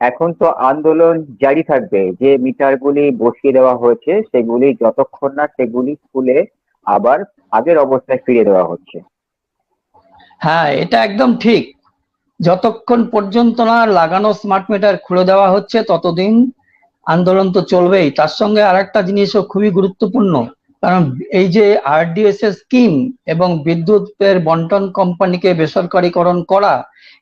এখন তো আন্দোলন জারি থাকবে। যে মিটারগুলি বসিয়ে দেওয়া হয়েছে, সেগুলি যতক্ষণ না সেগুলি খুলে আবার আগের অবস্থায় ফিরে দেওয়া হচ্ছে। হ্যাঁ এটা একদম ঠিক। যতক্ষণ পর্যন্ত না লাগানো স্মার্ট মিটার খুলে দেওয়া হচ্ছে, ততদিন আন্দোলন তো চলবেই। তার সঙ্গে আরেকটা জিনিসও খুবই গুরুত্বপূর্ণ। কারণ এই যে আরডিএস এর স্কিম এবং বিদ্যুতের বন্টন কোম্পানিকে বেসরকারীকরণ করা,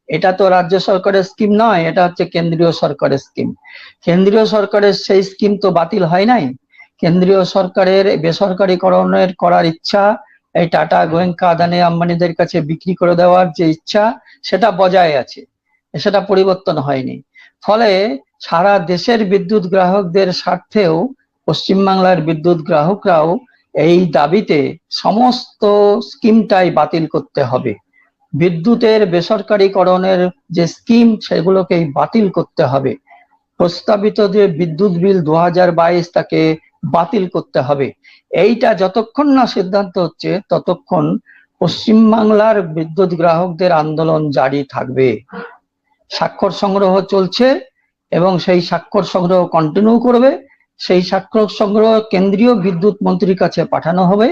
এটা তো রাজ্য সরকারের স্কিম নয়, এটা হচ্ছে কেন্দ্রীয় সরকারের স্কিম কেন্দ্রীয় সরকারের সেই স্কিম তো বাতিল হয় নাই। কেন্দ্রীয় সরকারের বেসরকারীকরণের করার ইচ্ছা, এই টাটা গোয়েঙ্কা আদানি, আম্বানিদের কাছে বিক্রি করে দেওয়ার যে ইচ্ছা, সেটা বজায় আছে। সেটা পরিবর্তন হয়নি। ফলে সারা দেশের বিদ্যুৎ গ্রাহকদের স্বার্থেও পশ্চিমবাংলার বিদ্যুৎ গ্রাহকরাও এই দাবিতে সমস্ত স্কিমটাই বাতিল করতে হবে। বিদ্যুতের বেসরকারীকরণের যে স্কিম, সেগুলোকেই বাতিল করতে হবে। প্রস্তাবিত যে বিদ্যুৎ বিল দু তাকে বাতিল করতে হবে। এইটা যতক্ষণ না সিদ্ধান্ত হচ্ছে, ততক্ষণ পশ্চিমবাংলার বিদ্যুৎ গ্রাহকদের আন্দোলন জারি থাকবে। স্বাক্ষর সংগ্রহ চলছে এবং সেই স্বাক্ষর সংগ্রহ কন্টিনিউ করবে। সেই স্বাক্ষর সংগ্রহ কেন্দ্রীয় বিদ্যুৎ মন্ত্রীর কাছে পাঠানো হবে।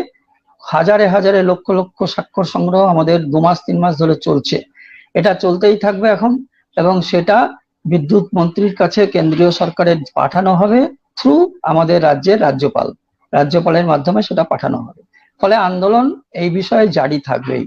হাজারে হাজারে লক্ষ লক্ষ স্বাক্ষর সংগ্রহ আমাদের দু মাস, তিন মাস ধরে চলছে। এটা চলতেই থাকবে এখন এবং সেটা বিদ্যুৎ মন্ত্রীর কাছে কেন্দ্রীয় সরকারের পাঠানো হবে থ্রু আমাদের রাজ্যের রাজ্যপাল। রাজ্যপালের মাধ্যমে সেটা পাঠানো হবে। ফলে আন্দোলন এই বিষয়ে জারি থাকবেই।